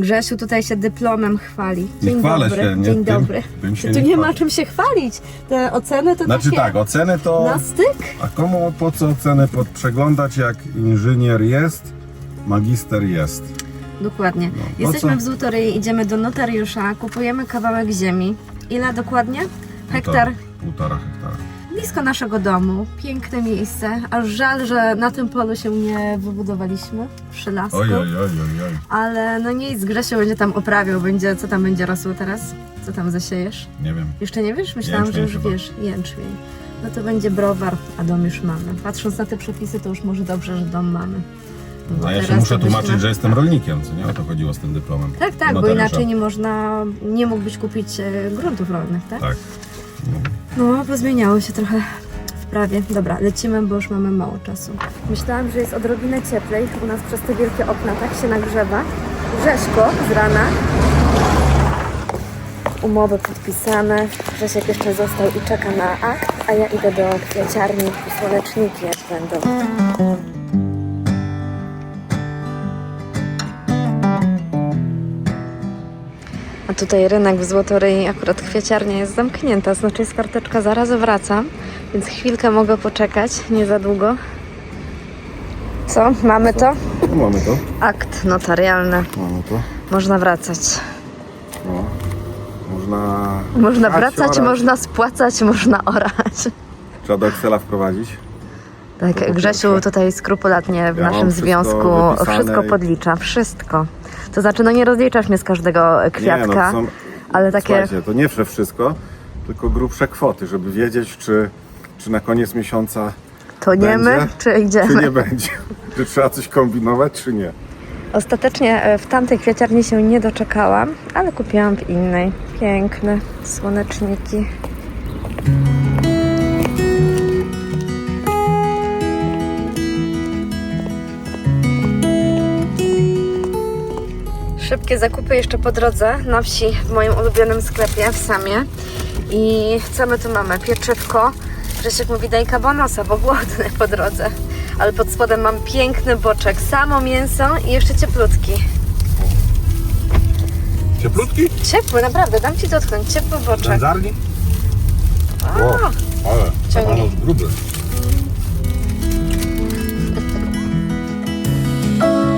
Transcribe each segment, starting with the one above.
Grzesiu tutaj się dyplomem chwali. Nie Dzień chwalę dobry. się, nie, Dzień dobry. tym się tu nie nie ma czym się chwalić. Te oceny to Znaczy takie tak, oceny to... na styk. A komu po co ocenę pod przeglądać, jak inżynier jest, magister jest? Dokładnie. No, po Jesteśmy co? w Złotoryi, idziemy do notariusza, kupujemy kawałek ziemi. Ile dokładnie? Hektar. Półtora, półtora hektara. Blisko naszego domu. Piękne miejsce. Aż żal, że na tym polu się nie wybudowaliśmy. Przy lasku. Oj, oj, oj, oj, oj. Ale no nic, Grzesiu będzie tam oprawiał, będzie, co tam będzie rosło teraz? Co tam zasiejesz? Nie wiem. Jeszcze nie wiesz? Myślałam, Jęczmień że już chyba. wiesz. Jęczmień. No to będzie browar, a dom już mamy. Patrząc na te przepisy, to już może dobrze, że dom mamy. No bo A ja się teraz muszę tłumaczyć, że jestem rolnikiem, co nie o to chodziło z tym dyplomem. Tak, tak, bo Notariusza. inaczej nie można, nie mógłbyś kupić e, gruntów rolnych, tak? Tak. No, pozmieniało się trochę w prawie. Dobra, lecimy, bo już mamy mało czasu. Myślałam, że jest odrobinę cieplej. U nas przez te wielkie okna tak się nagrzewa. Grześko z rana. Umowy podpisane. Grzesiek jeszcze został i czeka na akt, a ja idę do kwieciarni i słoneczniki jak będą. A tutaj rynek w Złotoryi, akurat kwieciarnia jest zamknięta, znaczy jest karteczka, zaraz wracam, więc chwilkę mogę poczekać, nie za długo. Co, mamy to? No, mamy to. Akt notarialny, Mamy to. można wracać. No. Można... Można wracać, orać. można spłacać, można orać. Trzeba do Excela wprowadzić. Tak, Grzesiu tutaj skrupulatnie w Ja naszym związku wszystko podlicza, wszystko. To znaczy, no nie rozliczasz mnie z każdego kwiatka, Nie, no to są... ale takie... Słuchajcie, to nie wszystko, tylko grubsze kwoty, żeby wiedzieć, czy, czy na koniec miesiąca Toniemy, będzie, czy idziemy? czy nie będzie. Czy trzeba coś kombinować, czy nie. Ostatecznie e, w tamtej kwiaciarni się nie doczekałam, ale kupiłam w innej. Piękne słoneczniki. Szybkie zakupy jeszcze po drodze na wsi w moim ulubionym sklepie w Samie. I co my tu mamy? Pieczywko. Grzesiek mówi daj kabanosa, bo głodny po drodze. Ale pod spodem mam piękny boczek, samo mięso i jeszcze cieplutki. Cieplutki? Ciepły, naprawdę, dam Ci dotknąć, ciepły boczek. Wędzarni? A, O, ale Ciągnij. kabanos gruby.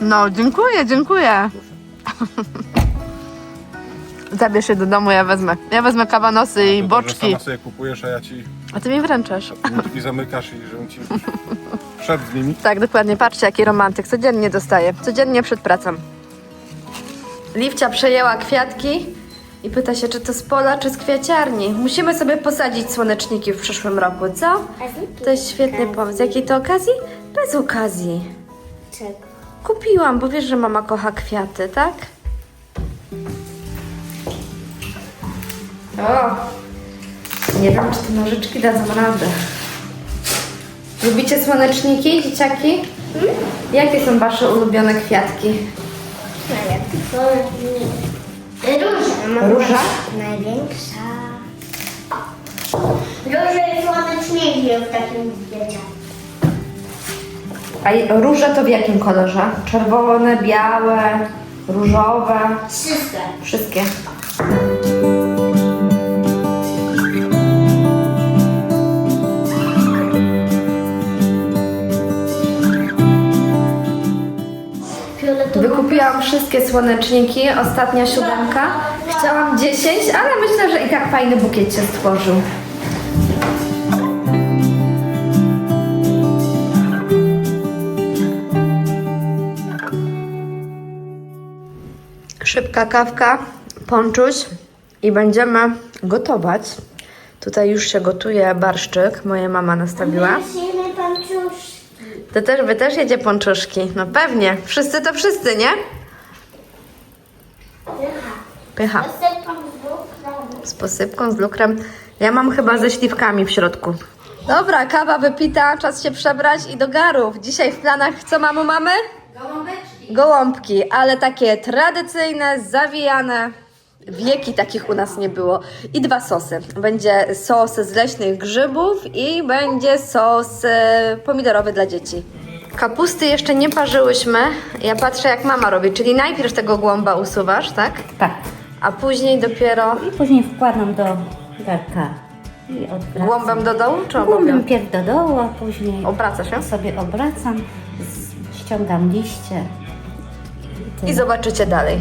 No, dziękuję, dziękuję. Zabierz się do domu, ja wezmę. Ja wezmę kabanosy i że boczki. sama sobie kupujesz, a ja ci A ty mi wręczasz. drzwi zamykasz i żebym ci wszedł z nimi. Tak, dokładnie. Patrzcie, jaki romantyk. Codziennie dostaję. Codziennie przed pracą. Liwcia przejęła kwiatki i pyta się, czy to z pola, czy z kwiaciarni. Musimy sobie posadzić słoneczniki w przyszłym roku, co? To jest świetny pomysł. Z jakiej to okazji? Bez okazji. Czego? Kupiłam, bo wiesz, że mama kocha kwiaty, tak? O! Nie wiem, czy te nożyczki dadzą radę. Lubicie słoneczniki, dzieciaki? Jakie są wasze ulubione kwiatki? Róża. Róża? Największa. Róża jest słoneczniejszy w takim wiecie. A róże to w jakim kolorze? Czerwone, białe, różowe? Wszystkie. Wszystkie. Wykupiłam wszystkie słoneczniki, ostatnia siódemka. Chciałam 10, ale myślę, że i tak fajny bukiet się stworzył. Szybka kawka, ponczuś i będziemy gotować. Tutaj już się gotuje barszczyk, moja mama nastawiła. Jemy panczuszki. To też, wy też jedzie ponczuszki. No pewnie. Wszyscy to wszyscy, nie? Pycha. Z posypką, z lukrem. Ja mam chyba ze śliwkami w środku. Dobra, kawa wypita, czas się przebrać i do garów. Dzisiaj w planach co mamo mamy? Gołąbki, ale takie tradycyjne, zawijane. Wieki takich u nas nie było. I dwa sosy. Będzie sos z leśnych grzybów i będzie sos e, pomidorowy dla dzieci. Kapusty jeszcze nie parzyłyśmy. Ja patrzę jak mama robi, czyli najpierw tego głąba usuwasz, tak? Tak. A później dopiero I później wkładam do garka i odwracam. głąbem do dołu czy Głąbem obokiem? pierw do dołu, a później Obraca się? sobie obracam, ściągam liście. I zobaczycie dalej.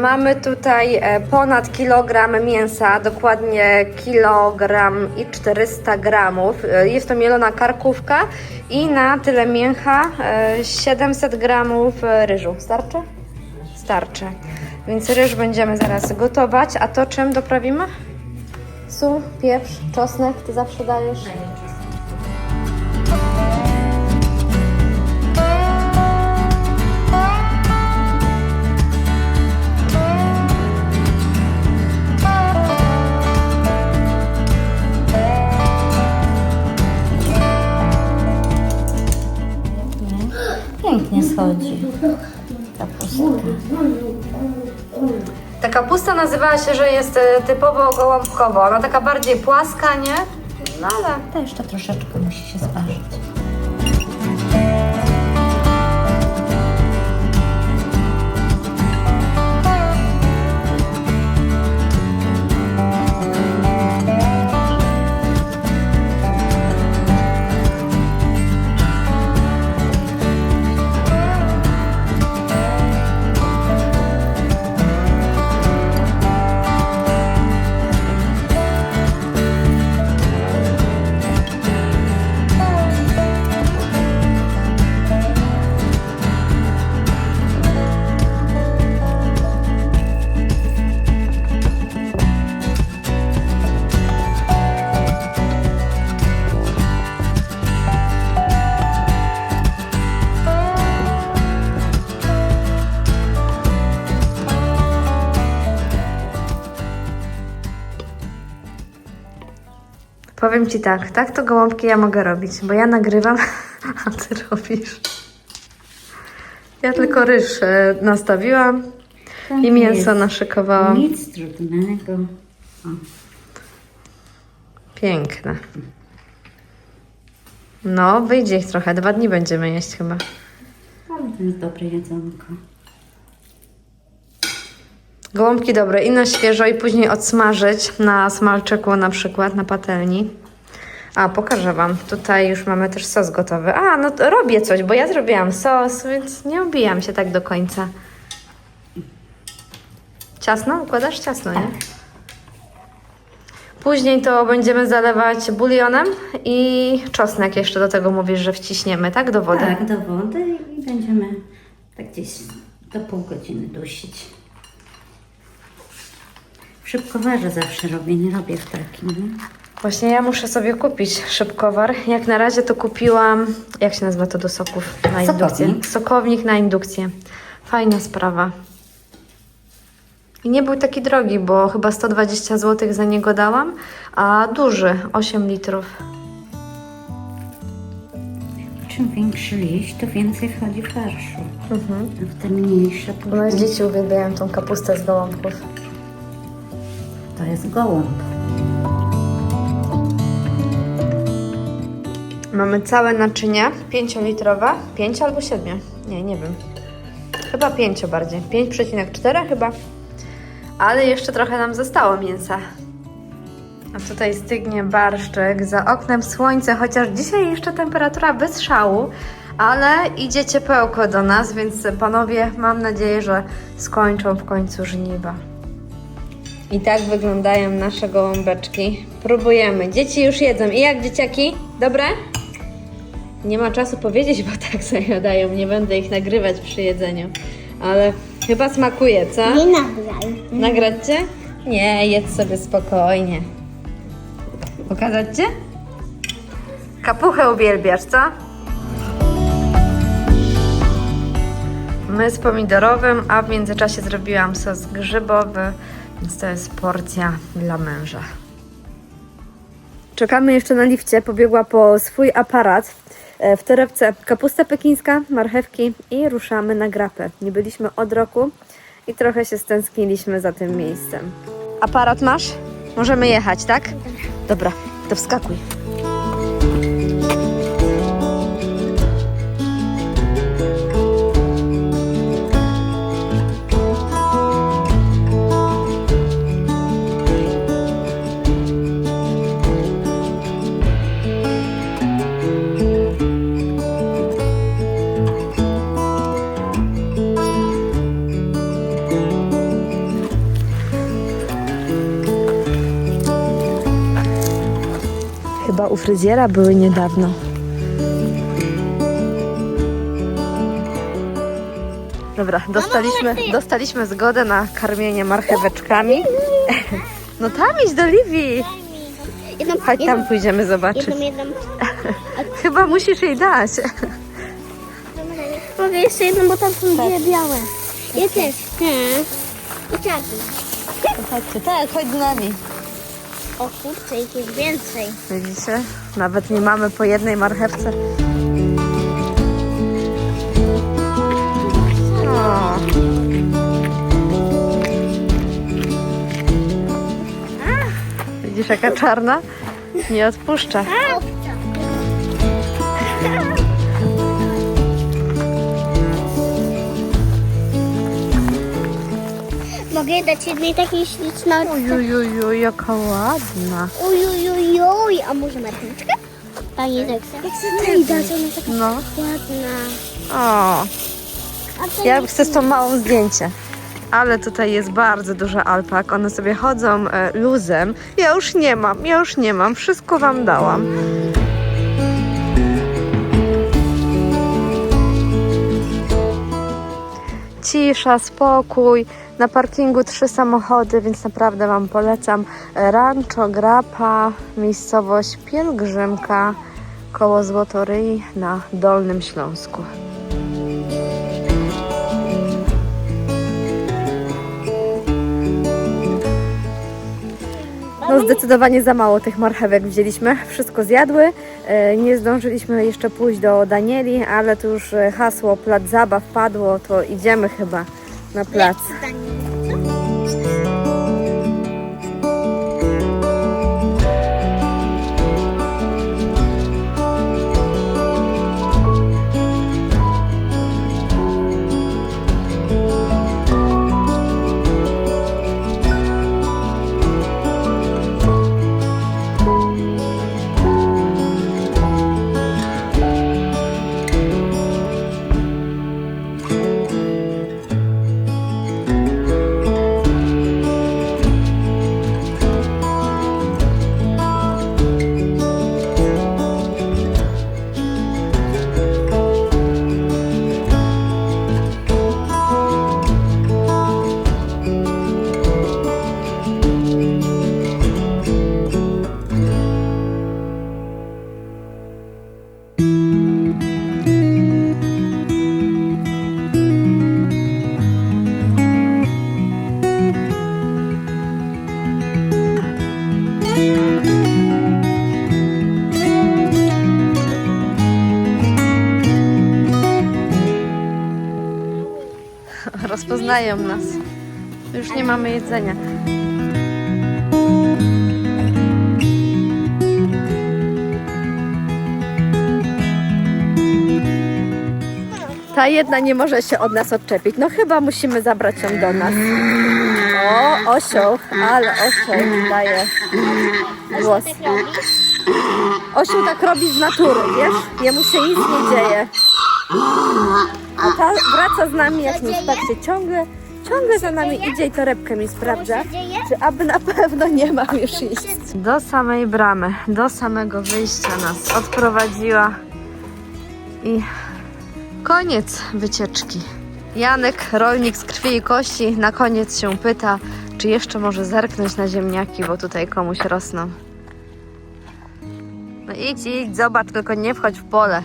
Mamy tutaj e, ponad kilogram mięsa, dokładnie kilogram i 400 gramów. E, Jest to mielona karkówka i na tyle mięcha e, 700 gramów e, ryżu. Starczy? Starczy. Więc ryż będziemy zaraz gotować. A to czym doprawimy? Sól, pieprz, czosnek, ty zawsze dajesz? Pięknie schodzi. Ta kapusta nazywała się, że jest e, typowo gołąbkowa. Ona taka bardziej płaska, nie? No ale To jeszcze troszeczkę powiem ci tak, tak to gołąbki ja mogę robić, bo ja nagrywam, a ty robisz. Ja tylko ryż e, nastawiłam To i mięso jest naszykowałam. Nic trudnego. O, Piękne. No, wyjdzie ich trochę. Dwa dni będziemy jeść chyba. ale to jest dobre jedzonko. Gołąbki dobre i na świeżo i później odsmażyć na smalczyku na przykład, na patelni. A, pokażę Wam. Tutaj już mamy też sos gotowy. A, no robię coś, bo ja zrobiłam sos, więc nie obijam się tak do końca. Ciasno? Układasz ciasno, nie? Później to będziemy zalewać bulionem i czosnek jeszcze do tego mówisz, że wciśniemy, tak? Do wody. Tak, do wody i będziemy tak gdzieś do pół godziny dusić. W szybkowarze zawsze robię, nie robię w takim. Nie? Właśnie ja muszę sobie kupić szybkowar. Jak na razie to kupiłam, jak się nazywa to do soków na indukcję? Sokownik. Sokownik na indukcję. Fajna sprawa. I nie był taki drogi, bo chyba 120 zł za niego dałam, a duży, 8 litrów. Czym większy liść, to więcej wchodzi farszu. A w te mniejsze to, U nas dzieci uwielbiają tą kapustę z gołąbków. to jest gołąb. Mamy całe naczynia, 5-litrowe, 5 albo 7. Nie, nie wiem. Chyba 5 bardziej. 5,4 chyba. Ale jeszcze trochę nam zostało mięsa. A tutaj stygnie barszczyk, za oknem słońce, chociaż dzisiaj jeszcze temperatura bez szału, ale idzie ciepełko do nas, więc panowie, mam nadzieję, że skończą w końcu żniwa. I tak wyglądają nasze gołąbeczki. Próbujemy. Dzieci już jedzą. I jak dzieciaki? Dobre? Nie ma czasu powiedzieć, bo tak zajadają. Nie będę ich nagrywać przy jedzeniu. Ale chyba smakuje, co? Nie nagraj. Nagrać cię? Nie, jedz sobie spokojnie. Pokazać cię? Kapuchę uwielbiasz, co? My z pomidorowym, a w międzyczasie zrobiłam sos grzybowy, więc to jest porcja dla męża. Czekamy jeszcze na lifcie, pobiegła po swój aparat. E, W torebce kapusta pekińska, marchewki i ruszamy na grapę. Nie byliśmy od roku i trochę się stęskniliśmy za tym miejscem. Aparat masz? Możemy jechać, tak? Dobra, to wskakuj. Chyba u fryzjera były niedawno. Dobra, dostaliśmy, dostaliśmy zgodę na karmienie marcheweczkami. No tam idź do Livi. Jedną, Chodź tam pójdziemy zobaczyć. Chyba musisz jej dać. Mogę jeszcze jedną, bo tam są dwie białe. Ja też. I czarny. Chodźcie, tak, chodź z nami. O kurczę, ich jest więcej. Widzicie? Nawet nie mamy po jednej marchewce. O. Widzisz jaka czarna? Nie odpuszcza. Mogę dać jednej takiej ślicznej. Ujujuju, jaka ładna. Ujujujuj, a może marcheweczkę? Pani tak Jak tej dać, ona taka No. ładna. O, A to ja chcę z tą małą zdjęcie. Ale tutaj jest bardzo dużo alpak. One sobie chodzą e, luzem. Ja już nie mam, ja już nie mam. Wszystko wam dałam. Cisza, spokój. Na parkingu trzy samochody, więc naprawdę Wam polecam. Rancho Grapa, miejscowość Pielgrzymka koło Złotoryi na Dolnym Śląsku. No zdecydowanie za mało tych marchewek wzięliśmy. Wszystko zjadły. E, Nie zdążyliśmy jeszcze pójść do Danieli, ale tu już e, hasło plac zabaw padło, to idziemy chyba na plac. Rozpoznają nas. Już nie mamy jedzenia. Ta jedna nie może się od nas odczepić. No chyba musimy zabrać ją do nas. O, osioł, ale osioł daje głos. Osioł tak robi z natury, wiesz? Jemu się nic nie dzieje. A ta wraca z nami jak nic. Patrzcie, ciągle, ciągle za nami idzie i torebkę mi sprawdza, czy aby na pewno nie mam już iść. Do samej bramy, do samego wyjścia nas odprowadziła i koniec wycieczki. Janek, rolnik z krwi i kości, na koniec się pyta, czy jeszcze może zerknąć na ziemniaki, bo tutaj komuś rosną. No idź, idź, zobacz, tylko nie wchodź w pole.